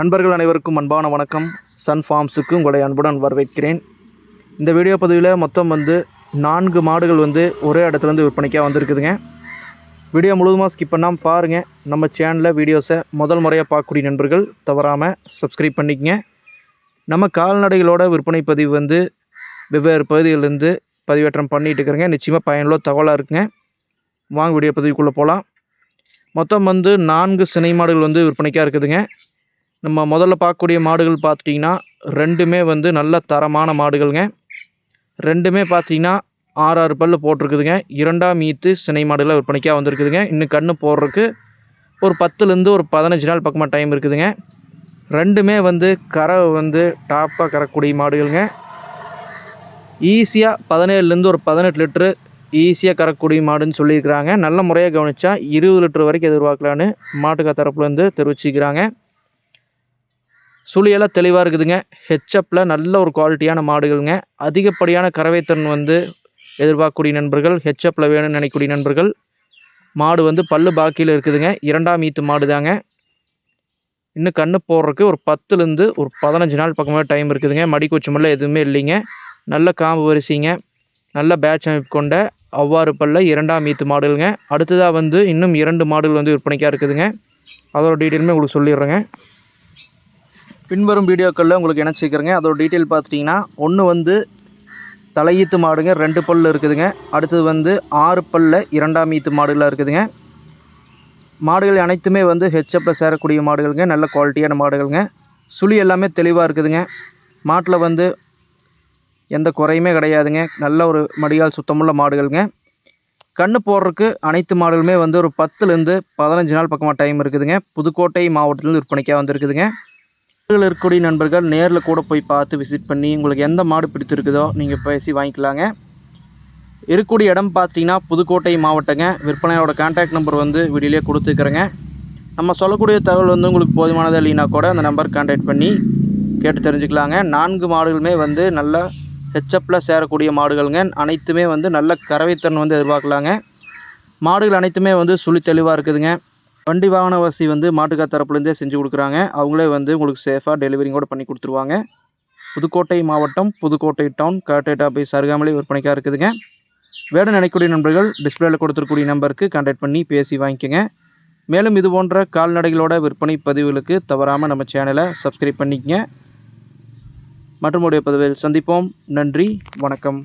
நண்பர்கள் அனைவருக்கும் அன்பான வணக்கம். சன் ஃபார்ம்ஸுக்கு உங்களை அன்புடன் வரவேற்கிறேன். இந்த வீடியோ பதிவில் மொத்தம் வந்து நான்கு மாடுகள் வந்து ஒரே இடத்துலேருந்து விற்பனைக்காக வந்திருக்குதுங்க. வீடியோ முழுவதுமாக ஸ்கிப் பண்ணாமல் பாருங்கள் நம்ம சேனலில் வீடியோஸை முதல் முறையாக பார்க்கக்கூடிய நண்பர்கள் தவறாமல் சப்ஸ்கிரைப் பண்ணிக்கங்க. நம்ம கால்நடைகளோட விற்பனை பதிவு வந்து வெவ்வேறு பகுதிகளிலிருந்து பதிவேற்றம் பண்ணிகிட்டு இருக்கிறேங்க. நிச்சயமாக பயனுள்ள தகவலாக இருக்குங்க. வாங்க வீடியோ பதிவுக்குள்ளே போகலாம் மொத்தம் வந்து நான்கு சினை மாடுகள் வந்து விற்பனைக்காக இருக்குதுங்க. நம்ம முதல்ல பார்க்கக்கூடிய மாடுகள் பார்த்துட்டிங்கன்னா ரெண்டுமே வந்து நல்ல தரமான மாடுகள்ங்க. ரெண்டுமே பார்த்தீங்கன்னா ஆறு ஆறு பல்லு போட்டிருக்குதுங்க. இரண்டாம் ஈத்து சினை மாடுகளாக விற்பனைக்காக வந்திருக்குதுங்க. இன்னும் கன்று போடுறதுக்கு ஒரு பத்துலேருந்து ஒரு பதினஞ்சு நாள் பக்கமாக டைம் இருக்குதுங்க. ரெண்டுமே வந்து கரை வந்து டாப்பாக கரக்கூடிய மாடுகள்ங்க. ஈஸியாக பதினேழுலேருந்து ஒரு பதினெட்டு லிட்ரு ஈஸியாக கரக்கூடிய மாடுன்னு சொல்லியிருக்கிறாங்க. நல்ல முறையாக கவனித்தா இருபது லிட்ரு வரைக்கும் எதிர்பார்க்கலான்னு மாட்டுக்கா தரப்புலேருந்து தெரிவிச்சிக்கிறாங்க. சுழியெல்லாம் தெளிவாக இருக்குதுங்க. ஹெச்எப்பில் நல்ல ஒரு குவாலிட்டியான மாடுகள்ங்க. அதிகப்படியான கறவைத்தன் வந்து எதிர்பார்க்கக்கூடிய நண்பர்கள் ஹெச்எப்பில் வேணும்னு நினைக்கக்கூடிய நண்பர்கள் மாடு வந்து பல்லு பாக்கியில் இருக்குதுங்க. இரண்டாம் ஈத்து மாடு தாங்க இன்னும் கன்று போடுறதுக்கு ஒரு பத்துலேருந்து ஒரு பதினஞ்சு நாள் பக்கமாக டைம் இருக்குதுங்க. மடி எதுவுமே இல்லைங்க. நல்ல காம்பு வரிசைங்க. நல்ல பேட்ச் அமைப்பு கொண்ட அவ்வாறு பல்ல இரண்டாம் ஈத்து மாடுகளுங்க. அடுத்ததாக வந்து இன்னும் இரண்டு மாடுகள் வந்து விற்பனைக்காக இருக்குதுங்க. அதோட டீட்டெயிலுமே உங்களுக்கு சொல்லிடுறேங்க. பின்வரும் வீடியோக்களில் உங்களுக்கு என்ன சேர்க்குறேங்க அதோட டீட்டெயில் பார்த்துட்டிங்கன்னா ஒன்று வந்து தலையீத்து மாடுங்க ரெண்டு பல்லு இருக்குதுங்க. அடுத்தது வந்து ஆறு பல்ல இரண்டாம் ஈத்து மாடுகளாக இருக்குதுங்க. மாடுகள் அனைத்துமே வந்து ஹெச்எப்பில் சேரக்கூடிய மாடுகளுங்க நல்ல குவாலிட்டியான மாடுகளுங்க. சுழி எல்லாமே தெளிவாக இருக்குதுங்க. மாட்டில் வந்து எந்த குறையுமே கிடையாதுங்க. நல்ல ஒரு மடியால் சுத்தமுள்ள மாடுகளுங்க. கன்று போடுறதுக்கு அனைத்து மாடுகளுமே வந்து ஒரு பத்துலேருந்து பதினஞ்சு நாள் பக்கமாக டைம் இருக்குதுங்க. புதுக்கோட்டை மாவட்டத்திலேருந்து விற்பனைக்காக வந்துருக்குதுங்க. இருக்கக்கூடிய நண்பர்கள் நேரில் கூட போய் பார்த்து விசிட் பண்ணி உங்களுக்கு எந்த மாடு பிடித்திருக்குதோ நீங்கள் பேசி வாங்கிக்கலாங்க. இருக்கக்கூடிய இடம் பார்த்தீங்கன்னா புதுக்கோட்டை மாவட்டங்க. விற்பனையோட கான்டாக்ட் நம்பர் வந்து வீடியோலேயே கொடுத்துருக்குறேங்க நம்ம சொல்லக்கூடிய தகவல் வந்து உங்களுக்கு போதுமானது இல்லைன்னா கூட அந்த நம்பர் கான்டாக்ட் பண்ணி கேட்டு தெரிஞ்சுக்கலாங்க. நான்கு மாடுகளுமே வந்து நல்ல ஹெச்எப்பில் சேரக்கூடிய மாடுகளுங்க. அனைத்துமே வந்து நல்ல கறவைத்திறன் வந்து எதிர்பார்க்கலாங்க. மாடுகள் அனைத்துமே வந்து சுழி தெளிவாக இருக்குதுங்க. வண்டி வாகன வசதி வந்து மாட்டுக்கா தரப்புலேருந்தே செஞ்சு கொடுக்குறாங்க. அவங்களே வந்து உங்களுக்கு சேஃபாக டெலிவரிங் கூட பண்ணி கொடுத்துருவாங்க. புதுக்கோட்டை மாவட்டம் புதுக்கோட்டை டவுன் கரெக்டேட்டா போய் சருகாமலே விற்பனைக்காக இருக்குதுங்க. வேணும் நினைக்கக்கூடிய நண்பர்கள் டிஸ்பிளேல கொடுத்துருக்கூடிய நம்பருக்கு கான்டாக்ட் பண்ணி பேசி வாங்கிக்கோங்க. மேலும் இது போன்ற கால்நடைகளோட விற்பனை பதிவுகளுக்கு தவறாமல் நம்ம சேனலை சப்ஸ்கிரைப் பண்ணிக்கங்க. மற்றும் உடைய பதிவில் சந்திப்போம். நன்றி வணக்கம்.